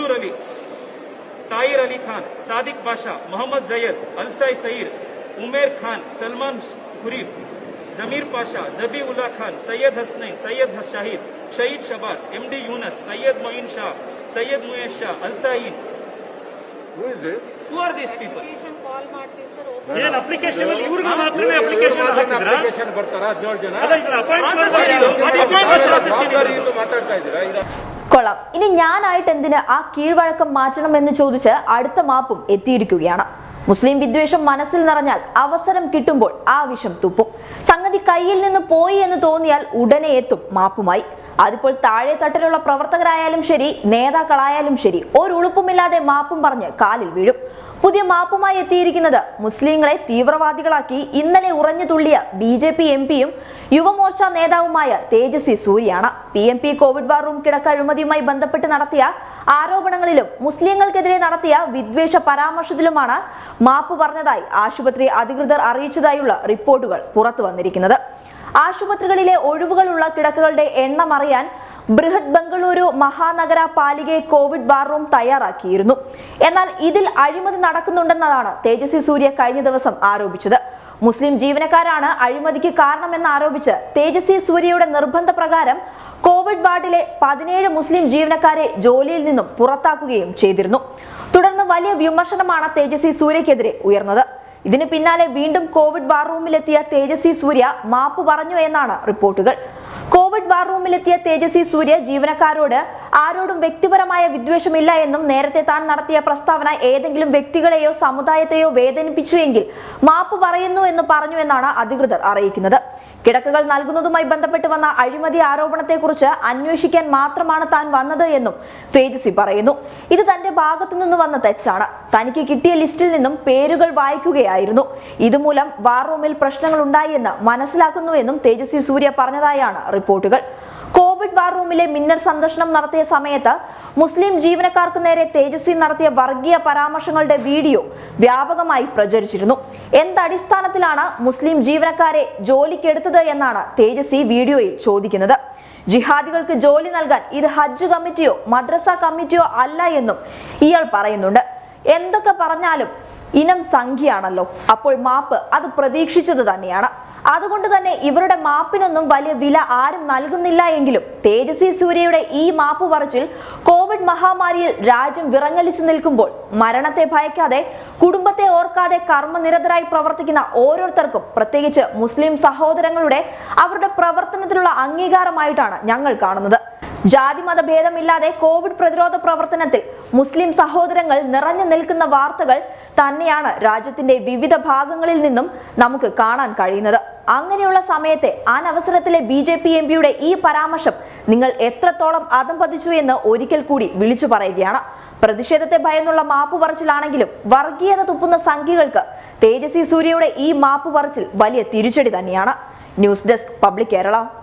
मंसूर अली, ताहिर अली खान, सादिक बाशा मोहम्मद जैद अलसाई सईर, उमेर खान, सलमान हुरीफ जमीर Pasha Jabi Ulla Khan, Syed Hasnain, Syed Shahid Shaheed Shabaz MD Yunus, Syed Moin Shah, Syed मुयस Shah अलसाइन അൽസായിൻ Who is this? Who are these people application call ಮಾಡ್ತೀವಿ sir ಏನ್ application ಇವ್ರಿಗೆ ಮಾತ್ರನೇ ಅಪ್ಲಿಕೇಶನ್ ಹಾಕಿದ್ರಾ ಅಪ್ಲಿಕೇಶನ್ ಬರ್ತಾರ ಹದಿನೇಳು ಜನ ಅಲ್ಲ ಇದ್ರ Process ಏನಿದು? ಅದು appointment process ಏನಿದು? ಜವಾಬ್ದಾರಿಯಿಂದ ಮಾತಾಡ್ತಾ ಇದ್ದೀರಾ ಇದು കൊള്ളാം ഇനി ഞാനായിട്ട് എന്തിന് ആ കീഴ്വഴക്കം മാറ്റണമെന്ന് ചോദിച്ച് അടുത്ത മാപ്പും എത്തിയിരിക്കുകയാണ് മുസ്ലിം വിദ്വേഷം മനസ്സിൽ നിറഞ്ഞാൽ അവസരം കിട്ടുമ്പോൾ ആവശ്യം തുപ്പും സംഗതി കയ്യിൽ നിന്ന് പോയി എന്ന് തോന്നിയാൽ ഉടനെ എത്തും മാപ്പുമായി അതിപ്പോൾ താഴെ തട്ടിലുള്ള പ്രവർത്തകരായാലും ശരി നേതാക്കളായാലും ശരി ഒരു ഉളുപ്പുമില്ലാതെ മാപ്പും പറഞ്ഞ് കാലിൽ വീഴും. പുതിയ മാപ്പുമായി എത്തിയിരിക്കുന്നത് മുസ്ലിങ്ങളെ തീവ്രവാദികളാക്കി ഇന്നലെ ഉറഞ്ഞു തുള്ളിയ ബി ജെ പി എം പിയും യുവമോർച്ച നേതാവുമായ Tejasvi സൂര്യയാണ് P M P covid war room കിടക്ക അഴിമതിയുമായി ബന്ധപ്പെട്ട് നടത്തിയ ആരോപണങ്ങളിലും മുസ്ലിങ്ങൾക്കെതിരെ നടത്തിയ വിദ്വേഷ പരാമർശത്തിലുമാണ് മാപ്പ് പറഞ്ഞതായി ആശുപത്രി അധികൃതർ അറിയിച്ചതായുള്ള റിപ്പോർട്ടുകൾ പുറത്തു വന്നിരിക്കുന്നത്. ആശുപത്രികളിലെ ഒഴിവുകളുള്ള കിടക്കകളുടെ എണ്ണം അറിയാൻ ബൃഹത് ബംഗളൂരു മഹാനഗര പാലികയെ കോവിഡ് വാർ റൂം തയ്യാറാക്കിയിരുന്നു. എന്നാൽ ഇതിൽ അഴിമതി നടക്കുന്നുണ്ടെന്നതാണ് തേജസ്വി സൂര്യ കഴിഞ്ഞ ദിവസം ആരോപിച്ചത്. മുസ്ലിം ജീവനക്കാരാണ് അഴിമതിക്ക് കാരണമെന്ന് ആരോപിച്ച് തേജസ്വി സൂര്യയുടെ നിർബന്ധ പ്രകാരം കോവിഡ് വാർഡിലെ പതിനേഴ് മുസ്ലിം ജീവനക്കാരെ ജോലിയിൽ നിന്നും പുറത്താക്കുകയും ചെയ്തിരുന്നു. തുടർന്ന് വലിയ വിമർശനമാണ് തേജസ്വി സൂര്യക്കെതിരെ ഉയർന്നത്. ഇതിന് പിന്നാലെ വീണ്ടും കോവിഡ് വാർ റൂമിലെത്തിയ തേജസ്വി സൂര്യ മാപ്പ് പറഞ്ഞു എന്നാണ് റിപ്പോർട്ടുകൾ. കോവിഡ് വാർ റൂമിലെത്തിയ തേജസ്വി സൂര്യ ജീവനക്കാരോട് ആരോടും വ്യക്തിപരമായ വിദ്വേഷമില്ല എന്നും നേരത്തെ താൻ നടത്തിയ പ്രസ്താവന ഏതെങ്കിലും വ്യക്തികളെയോ സമുദായത്തെയോ വേദനിപ്പിച്ചു എങ്കിൽ മാപ്പ് പറയുന്നു എന്ന് പറഞ്ഞു എന്നാണ് അധികൃതർ അറിയിക്കുന്നത്. കിടക്കകൾ നൽകുന്നതുമായി ബന്ധപ്പെട്ട് വന്ന അഴിമതി ആരോപണത്തെക്കുറിച്ച് അന്വേഷിക്കാൻ മാത്രമാണ് താൻ വന്നത് എന്നും തേജസ്വി പറയുന്നു. ഇത് തന്റെ ഭാഗത്തു നിന്ന് വന്ന തെറ്റാണ്. തനിക്ക് കിട്ടിയ ലിസ്റ്റിൽ നിന്നും പേരുകൾ വായിക്കുകയായിരുന്നു. ഇതുമൂലം വാർ റൂമിൽ പ്രശ്നങ്ങൾ ഉണ്ടായി എന്ന് മനസ്സിലാക്കുന്നുവെന്നും തേജസ്വി സൂര്യ പറഞ്ഞതായാണ് റിപ്പോർട്ടുകൾ. കോവിഡ് വാർ റൂമിലെ മിന്നൽ സന്ദർശനം നടത്തിയ സമയത്ത് മുസ്ലിം ജീവനക്കാർക്ക് നേരെ തേജസ്വി നടത്തിയ വർഗീയ പരാമർശങ്ങളുടെ വീഡിയോ വ്യാപകമായി പ്രചരിച്ചിരുന്നു. എന്തടിസ്ഥാനത്തിലാണ് മുസ്ലിം ജീവനക്കാരെ ജോലിക്കെടുത്തത് എന്നാണ് തേജസ്വി വീഡിയോയിൽ ചോദിക്കുന്നത്. ജിഹാദികൾക്ക് ജോലി നൽകാൻ ഇത് ഹജ്ജ് കമ്മിറ്റിയോ മദ്രസ കമ്മിറ്റിയോ അല്ല എന്നും ഇയാൾ പറയുന്നുണ്ട്. എന്തൊക്കെ പറഞ്ഞാലും ഇനം സംഖ്യയാണല്ലോ. അപ്പോൾ മാപ്പ് അത് പ്രതീക്ഷിച്ചത് തന്നെയാണ്. അതുകൊണ്ട് തന്നെ ഇവരുടെ മാപ്പിനൊന്നും വലിയ വില ആരും നൽകുന്നില്ല എങ്കിലും തേജസ്വി സൂര്യയുടെ ഈ മാപ്പ് പറച്ചിൽ കോവിഡ് മഹാമാരിയിൽ രാജ്യം വിറങ്ങലിച്ചു നിൽക്കുമ്പോൾ മരണത്തെ ഭയക്കാതെ കുടുംബത്തെ ഓർക്കാതെ കർമ്മനിരതരായി പ്രവർത്തിക്കുന്ന ഓരോരുത്തർക്കും പ്രത്യേകിച്ച് മുസ്ലിം സഹോദരങ്ങളുടെ അവരുടെ പ്രവർത്തനത്തിലുള്ള അംഗീകാരമായിട്ടാണ് ഞങ്ങൾ കാണുന്നത്. ജാതി ഭേദമില്ലാതെ കോവിഡ് പ്രതിരോധ പ്രവർത്തനത്തിൽ മുസ്ലിം സഹോദരങ്ങൾ നിറഞ്ഞു നിൽക്കുന്ന വാർത്തകൾ തന്നെയാണ് രാജ്യത്തിന്റെ വിവിധ ഭാഗങ്ങളിൽ നിന്നും നമുക്ക് കാണാൻ കഴിയുന്നത്. അങ്ങനെയുള്ള സമയത്തെ അനവസരത്തിലെ ബി ജെ പി എം പിയുടെ ഈ പരാമർശം നിങ്ങൾ എത്രത്തോളം അതം പതിച്ചു എന്ന് ഒരിക്കൽ കൂടി വിളിച്ചു പറയുകയാണ്. പ്രതിഷേധത്തെ ഭയന്നുള്ള മാപ്പ് പറച്ചിലാണെങ്കിലും വർഗീയത തുപ്പുന്ന സംഖ്യകൾക്ക് തേജസ്വി സൂര്യയുടെ ഈ മാപ്പ് പറച്ചിൽ വലിയ തിരിച്ചടി തന്നെയാണ്. News desk public Kerala.